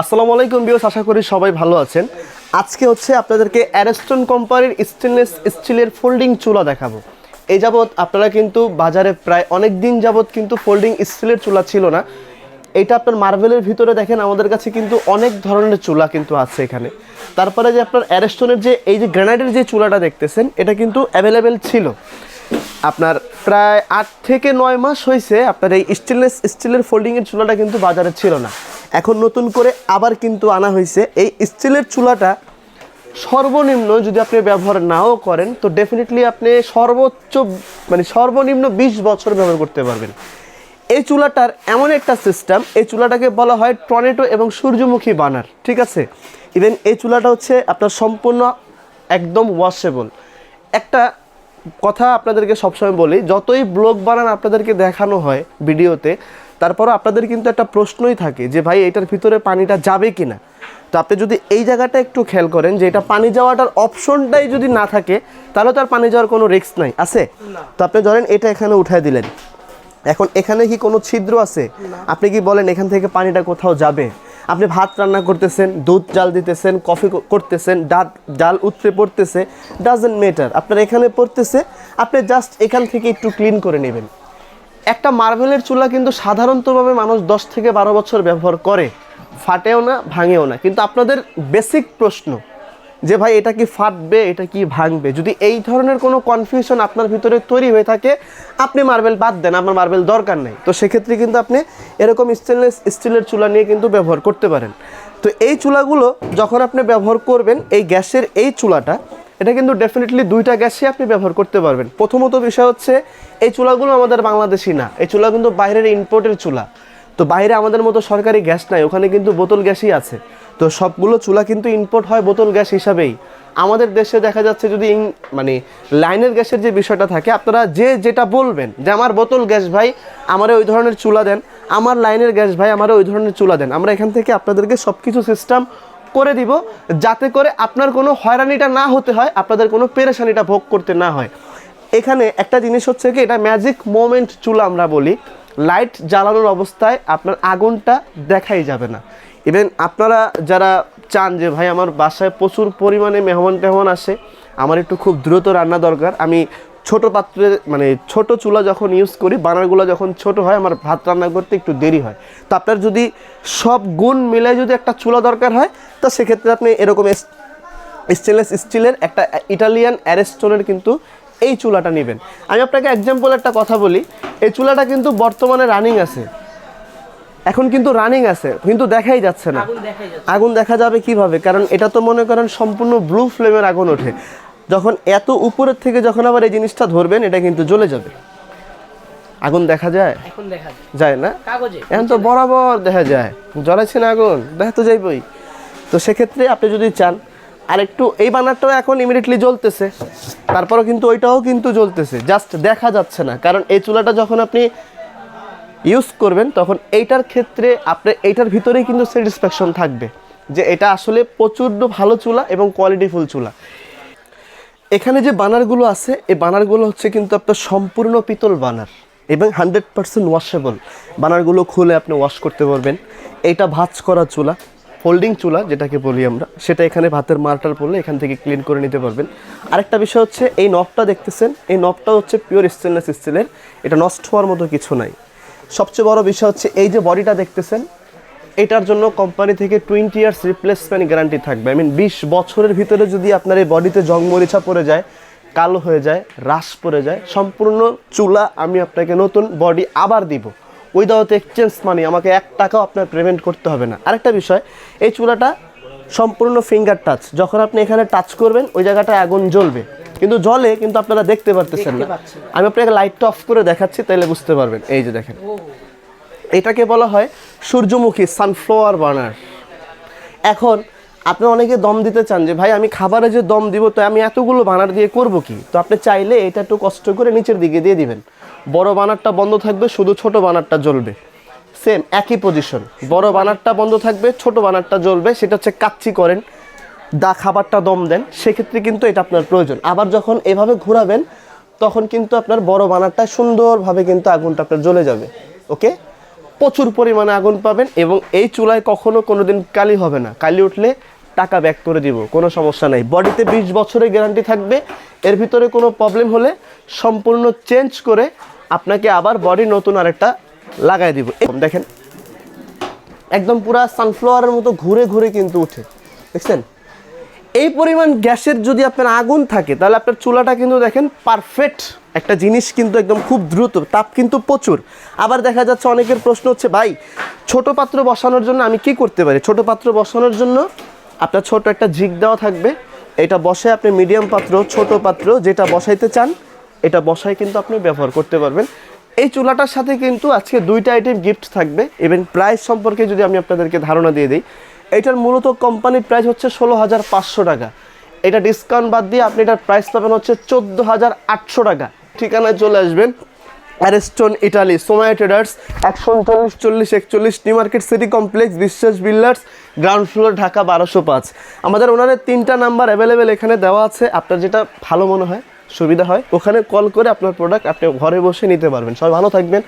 আসসালামু আলাইকুম বিয়স আশা করি সবাই ভালো আছেন। আজকে হচ্ছে আপনাদেরকে অ্যারেস্টন কোম্পানির স্টেনলেস স্টিলের ফোল্ডিং চুলা দেখাবো। এই যাবৎ আপনারা কিন্তু বাজারে প্রায় অনেক দিন যাবৎ কিন্তু ফোল্ডিং স্টিলের চুলা ছিল না। এটা আপনার মার্বেলের ভিতরে দেখেন, আমাদের কাছে কিন্তু অনেক ধরনের চুলা কিন্তু আছে এখানে। তারপরে যে আপনার অ্যারেস্টনের যে, এই যে গ্রানাইটের যে চুলাটা দেখতেছেন, এটা কিন্তু অ্যাভেলেবেল ছিল। আপনার প্রায় আট থেকে নয় মাস হয়েছে আপনার এই স্টেনলেস স্টিলের ফোল্ডিংয়ের চুলাটা কিন্তু বাজারে ছিল না। এখন নতুন করে আবার কিন্তু আনা হয়েছে। এই স্টিলের চুলাটা সর্বনিম্ন যদি আপনি ব্যবহার নাও করেন, তো ডেফিনেটলি আপনি সর্বোচ্চ মানে সর্বনিম্ন বিশ বছর ব্যবহার করতে পারবেন। এই চুলাটার এমন একটা সিস্টেম এই চুলাটাকে বলা হয় টর্নেটো এবং সূর্যমুখী বানার, ঠিক আছে? ইভেন এই চুলাটা হচ্ছে আপনার সম্পূর্ণ একদম ওয়াশেবল একটা কথা আপনাদেরকে সবসময় বলি, যতই ব্লগ বানান আপনাদেরকে দেখানো হয় ভিডিওতে তারপরও আপনাদের কিন্তু একটা প্রশ্নই থাকে যে ভাই এটার ভিতরে পানিটা যাবে কি না তো আপনি যদি এই জায়গাটা একটু খেয়াল করেন যে এটা পানি যাওয়াটার অপশনটাই যদি না থাকে তাহলে তো আর পানি যাওয়ার কোনো রিস্ক নাই। আছে? তো আপনি ধরেন এটা এখানে উঠায় দিলেন। এখন এখানে কি কোনো ছিদ্র আছে? আপনি কি বলেন এখান থেকে পানিটা কোথাও যাবে? আপনি ভাত রান্না করতেছেন দুধ জাল দিতেছেন কফি করতেছেন ডাল ডাল উতরে পড়তেছে ডাজেন্ট মেটার আপনার এখানে পড়তেছে আপনি জাস্ট এখান থেকে একটু ক্লিন করে নেবেন। একটা মার্বেলের চুলা কিন্তু সাধারণতভাবে মানুষ দশ থেকে বারো বছর ব্যবহার করে। ফাটেও না, ভাঙেও না। কিন্তু আপনাদের বেসিক প্রশ্ন যে, ভাই, এটা কি ফাটবে? এটা কি ভাঙবে? যদি এই ধরনের কোনো কনফিউশন আপনার ভিতরে তৈরি হয়ে থাকে, আপনি মার্বেল বাদ দেন আপনার মার্বেল দরকার নেই। তো সেক্ষেত্রে কিন্তু আপনি এরকম স্টেনলেস স্টিলের চুলা নিয়ে কিন্তু ব্যবহার করতে পারেন। তো এই চুলাগুলো যখন আপনি ব্যবহার করবেন, এই গ্যাসের এই চুলাটা এটা কিন্তু ডেফিনেটলি দুইটা গ্যাসই আপনি ব্যবহার করতে পারবেন। প্রথমত বিষয় হচ্ছে, এই চুলাগুলো আমাদের বাংলাদেশি না। এই চুলা কিন্তু বাইরের ইম্পোর্টের চুলা। তো বাইরে আমাদের মতো সরকারি গ্যাস নাই, ওখানে কিন্তু বোতল গ্যাসই আছে। তো সবগুলো চুলা কিন্তু ইম্পোর্ট হয় বোতল গ্যাস হিসাবেই। আমাদের দেশে দেখা যাচ্ছে যদি মানে লাইনের গ্যাসের যে বিষয়টা থাকে, আপনারা যে যেটা বলবেন যে, আমার বোতল গ্যাস ভাই, আমারে ওই ধরনের চুলা দেন। আমার লাইনের গ্যাস ভাই, আমারে ওই ধরনের চুলা দেন। আমরা এখান থেকে আপনাদেরকে সব কিছু সিস্টেম করে দিব যাতে করে আপনার কোনো হয়রানিটা না হতে হয়, আপনাদের কোনো পেরেশানিটা ভোগ করতে না হয়। এখানে একটা জিনিস হচ্ছে কি, এটা ম্যাজিক মোমেন্ট চুলা আমরা বলি। লাইট জ্বালানোর অবস্থায় আপনার আগুনটা দেখাই যাবে না। ইভেন আপনারা যারা চান যে, ভাই, আমার বাসায় প্রচুর পরিমাণে মেহমান টেহমান আসে, আমার একটু খুব দ্রুত রান্না দরকার। আমি ছোট পাত্রে মানে ছোট চুলা যখন ইউজ করি বানারগুলো যখন ছোট হয় আমার ভাত রান্না করতে একটু দেরি হয়। তো আপনার যদি সব গুণ মিলে যদি একটা চুলা দরকার হয় তো সেক্ষেত্রে আপনি এরকম স্টেনলেস স্টিলের একটা ইটালিয়ান অ্যারেস্টোনের কিন্তু এই চুলাটা নেবেন। আমি আপনাকে এক্সাম্পল একটা কথা বলি এই চুলাটা কিন্তু বর্তমানে রানিং আছে। এখন কিন্তু রানিং আছে কিন্তু দেখাই যাচ্ছে না। আগুন দেখা যাবে কীভাবে? কারণ এটা তো মনে করেন সম্পূর্ণ ব্লু ফ্লেমের আগুন ওঠে। যখন এত উপরের থেকে যখন আবার এই জিনিসটা ধরবেন এটা কিন্তু জ্বলে যাবে। আগুন দেখা যায়? এখন দেখা যায়। না? কাগজে। এখন তো বরাবর দেখা যায়। জ্বলাচ্ছে না আগুন? দেখা তো যাইবই। তো সেক্ষেত্রে আপনি যদি চান আর একটু এই বানারটাও এখন ইমিডিয়েটলি জ্বলতেছে। তারপরও কিন্তু ওইটাও কিন্তু জ্বলতেছে। জাস্ট দেখা যাচ্ছে না। কারণ এই চুলাটা যখন আপনি ইউজ করবেন তখন এইটার ক্ষেত্রে আপনার এইটার ভিতরেই কিন্তু স্যাটিসফ্যাকশন থাকবে। যে এটা আসলে প্রচণ্ড ভালো চুলা এবং কোয়ালিটিফুল চুলা। এখানে যে বানারগুলো আছে, এই বানারগুলো হচ্ছে কিন্তু আপনার সম্পূর্ণ পিতল বানার এবং হান্ড্রেড পার্সেন্ট ওয়াশেবল বানারগুলো খুলে আপনি ওয়াশ করতে পারবেন। এইটা ভাজ করা চুলা ফোল্ডিং চুলা যেটাকে বলি আমরা। সেটা এখানে ভাতের মারটার পড়লে এখান থেকে ক্লিন করে নিতে পারবেন। আরেকটা বিষয় হচ্ছে, এই নবটা দেখতেছেন, এই নবটা হচ্ছে পিওর স্টেনলেস স্টিলের এটা নষ্ট হওয়ার মতো কিছু নাই। সবচেয়ে বড় বিষয় হচ্ছে, এই যে বডিটা দেখতেছেন এটার জন্য কোম্পানি থেকে টোয়েন্টি ইয়ার্স রিপ্লেসমেন্ট গ্যারান্টি থাকবে। আই মিন বিশ বছরের ভিতরে যদি আপনার এই বডিতে জং মরিচা পড়ে যায় কালো হয়ে যায় রাশ পড়ে যায় সম্পূর্ণ চুলা আমি আপনাকে নতুন বডি আবার দিব। উইদাউট এক্সচেঞ্জ মানি আমাকে এক টাকাও আপনার পেমেন্ট করতে হবে না। আরেকটা বিষয় এই চুলাটা সম্পূর্ণ ফিঙ্গার টাচ যখন আপনি এখানে টাচ করবেন ওই জায়গাটায় আগুন জ্বলবে। কিন্তু জলে কিন্তু আপনারা দেখতে পারতেছেন না। আমি আপনাকে লাইটটা অফ করে দেখাচ্ছি তাহলে বুঝতে পারবেন। এই যে দেখেন। এটাকে বলা হয় সূর্যমুখী সানফ্লাওয়ার বার্নার এখন আপনি অনেকে দম দিতে চান যে, ভাই, আমি খাবারে যে দম দিব, তো আমি এতগুলো বানার দিয়ে করব কি? তো আপনি চাইলে এটা একটু কষ্ট করে নিচের দিকে দিয়ে দিবেন। বড় বানারটা বন্ধ থাকবে, শুধু ছোট বানারটা জ্বলবে। সেম একই পজিশন বড় বানারটা বন্ধ থাকবে, ছোট বানারটা জ্বলবে, সেটা হচ্ছে কাচ্চি করেন। দা খাবারটা দম দেন, সেক্ষেত্রে কিন্তু এটা আপনার প্রয়োজন। আবার যখন এভাবে ঘোরাবেন, তখন কিন্তু আপনার বড় বানারটা সুন্দরভাবে কিন্তু আগুনটা আপনার জ্বলে যাবে। ওকে প্রচুর পরিমাণে আগুন পাবেন এবং এই চুলায় কখনো কোনো দিন কালি হবে না। কালি উঠলে টাকা ব্যাক করে দিব, কোনো সমস্যা নেই। বডিতে বিশ বছরের গ্যারান্টি থাকবে, এর ভিতরে কোনো প্রবলেম হলে সম্পূর্ণ চেঞ্জ করে আপনাকে আবার বডি নতুন আরেকটা লাগাই দিব। দেখেন, একদম পুরা সানফ্লাওয়ারের মতো ঘুরে ঘুরে কিন্তু উঠে। দেখছেন? এই পরিমাণ গ্যাসের যদি আপনার আগুন থাকে, তাহলে আপনার চুলাটা কিন্তু দেখেন পারফেক্ট একটা জিনিস কিন্তু একদম খুব দ্রুত, তাপ কিন্তু প্রচুর। আবার দেখা যাচ্ছে অনেকের প্রশ্ন হচ্ছে, ভাই, ছোট পাত্র বসানোর জন্য আমি কি করতে পারি? ছোট পাত্র বসানোর জন্য আপনার ছোট একটা ঝিক দেওয়া থাকবে। এটা বসে আপনি মিডিয়াম পাত্র, ছোট পাত্র, যেটা বসাইতে চান, এটা বসাই কিন্তু আপনি ব্যবহার করতে পারবেন। এই চুলাটার সাথে কিন্তু আজকে দুইটা আইটেম গিফট থাকবে। এবং প্রাইস সম্পর্কে যদি আমি আপনাদেরকে ধারণা দিয়ে দিই এটার মূলত কোম্পানির প্রাইস হচ্ছে ষোলো হাজার পাঁচশো টাকা। এটা ডিসকাউন্ট বাদ দিয়ে আপনি এটার প্রাইস পাবেন হচ্ছে চোদ্দ হাজার আটশো টাকা। ঠিকানায় চলে আসবেন। অ্যারেস্টন ইটালি সোমায়া ট্রেডার্স একশো উনচল্লিশ, চল্লিশ, একচল্লিশ new market city complex Biswas builders ground floor Dhaka বারোশো পাঁচ। আমাদের ওনাদের তিনটা নাম্বার অ্যাভেলেবেল এখানে দেওয়া আছে। আপনার যেটা ভালো মনে হয়, সুবিধা হয়, ওখানে কল করে আপনার প্রোডাক্ট আপনি ঘরে বসে নিতে পারবেন। সবাই ভালো থাকবেন।